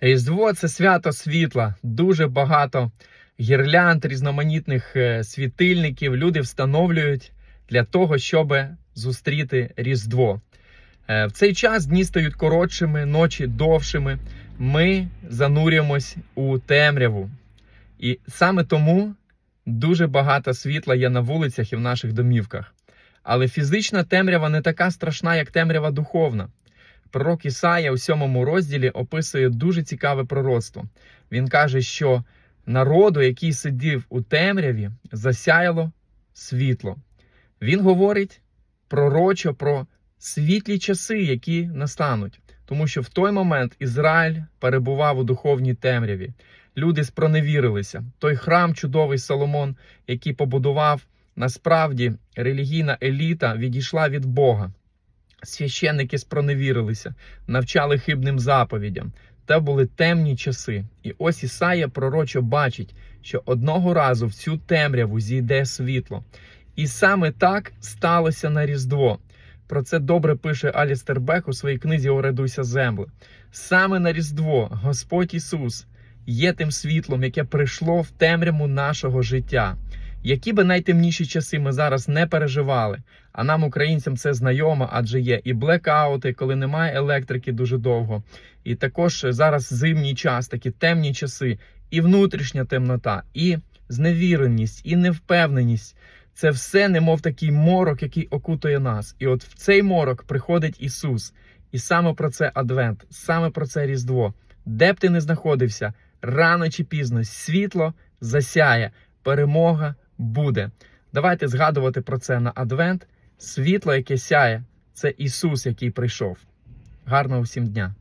Різдво це свято світла, дуже багато гірлянд, різноманітних е, світильників люди встановлюють для того, щоб зустріти Різдво. Е, В цей час дні стають коротшими, ночі довшими. Ми занурюємось у темряву. І саме тому дуже багато світла є на вулицях і в наших домівках. Але фізична темрява не така страшна, як темрява духовна. Пророк Ісая у сьомому розділі описує дуже цікаве пророцтво. Він каже, що народу, який сидів у темряві, засяяло світло. Він говорить пророчо про світлі часи, які настануть, тому що в той момент Ізраїль перебував у духовній темряві. Люди спроневірилися. Той храм, чудовий Соломон, який побудував, насправді релігійна еліта відійшла від Бога. Священники спроневірилися, навчали хибним заповідям. Це були темні часи. І ось Ісая пророчо бачить, що одного разу в цю темряву зійде світло. І саме так сталося на Різдво. Про це добре пише Алістер Бек у своїй книзі Оредуйся земли. Саме на Різдво Господь Ісус є тим світлом, яке прийшло в темряву нашого життя. Які би найтемніші часи ми зараз не переживали, а нам, українцям, це знайомо, адже є і блекаути, коли немає електрики дуже довго, і також зараз зимній час, такі темні часи, і внутрішня темнота, і зневіреність, і невпевненість. Це все немов такий морок, який окутує нас. І от в цей морок приходить Ісус. І саме про це Адвент, саме про це Різдво. Де б ти не знаходився, рано чи пізно світло засяє, перемога буде. Давайте згадувати про це на Адвент. Світло, яке сяє, це Ісус, який прийшов. Гарного всім дня!